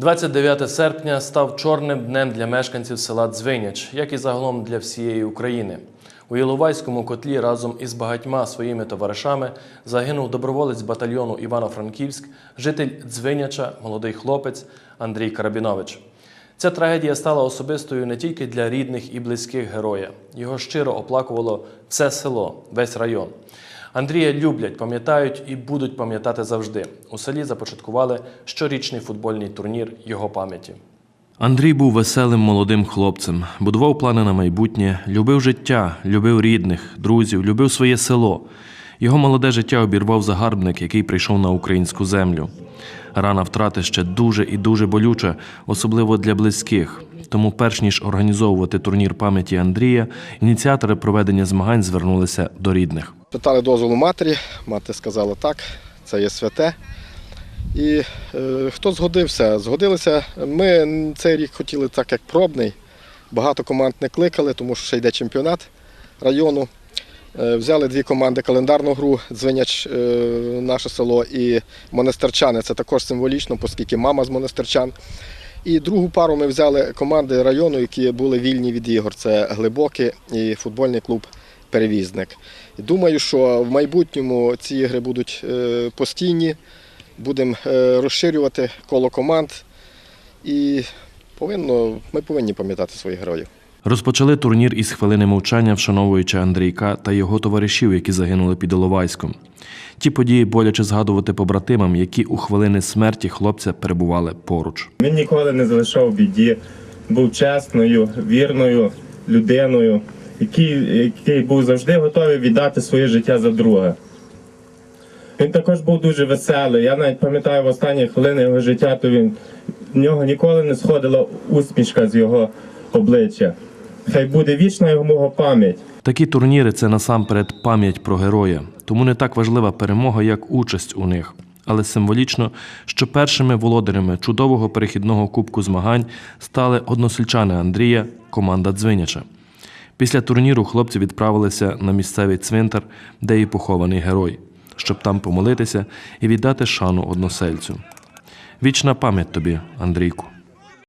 29 серпня став чорним днем для мешканців села Дзвиняч, як і загалом для всієї України. У Іловайському котлі разом із багатьма своїми товаришами загинув доброволець батальйону Івано-Франківськ, житель Дзвиняча, молодий хлопець Андрій Карабінович. Ця трагедія стала особистою не тільки для рідних і близьких героя. Його щиро оплакувало все село, весь район. Андрія люблять, пам'ятають і будуть пам'ятати завжди. У селі започаткували щорічний футбольний турнір його пам'яті. Андрій був веселим молодим хлопцем, будував плани на майбутнє, любив життя, любив рідних, друзів, любив своє село. Його молоде життя обірвав загарбник, який прийшов на українську землю. Рана втрати ще дуже і дуже болюча, особливо для близьких. Тому, перш ніж організовувати турнір пам'яті Андрія, ініціатори проведення змагань звернулися до рідних. Питали дозволу матері, мати сказала так, це є святе. І е, хто згодився? Згодилися. Ми цей рік хотіли так, як пробний. Багато команд не кликали, тому що ще йде чемпіонат району. Е, взяли дві команди календарну гру Дзвиняч, е, наше село, і Монастирчани. Це також символічно, оскільки мама з Монастирчан. І другу пару ми взяли команди району, які були вільні від ігор. Це Глибоке і футбольний клуб Перевізник. І Думаю, що в майбутньому ці ігри будуть е, постійні, будемо е, розширювати коло команд і повинно, ми повинні пам'ятати своїх героїв. Розпочали турнір із хвилини мовчання, вшановуючи Андрійка та його товаришів, які загинули під Іловайськом. Ті події боляче згадувати побратимам, які у хвилини смерті хлопця перебували поруч. Він ніколи не залишав біді, був чесною, вірною людиною, який, який був завжди готовий віддати своє життя за друга. Він також був дуже веселий. Я навіть пам'ятаю в останні хвилини його життя, то він в нього ніколи не сходила усмішка з його обличчя. Хай буде вічна його пам'ять. Такі турніри це насамперед пам'ять про героя, тому не так важлива перемога, як участь у них. Але символічно, що першими володарями чудового перехідного кубку змагань стали односельчани Андрія, команда Дзвиняча. Після турніру хлопці відправилися на місцевий цвинтар, де і похований герой, щоб там помолитися і віддати шану односельцю. Вічна пам'ять тобі, Андрійку.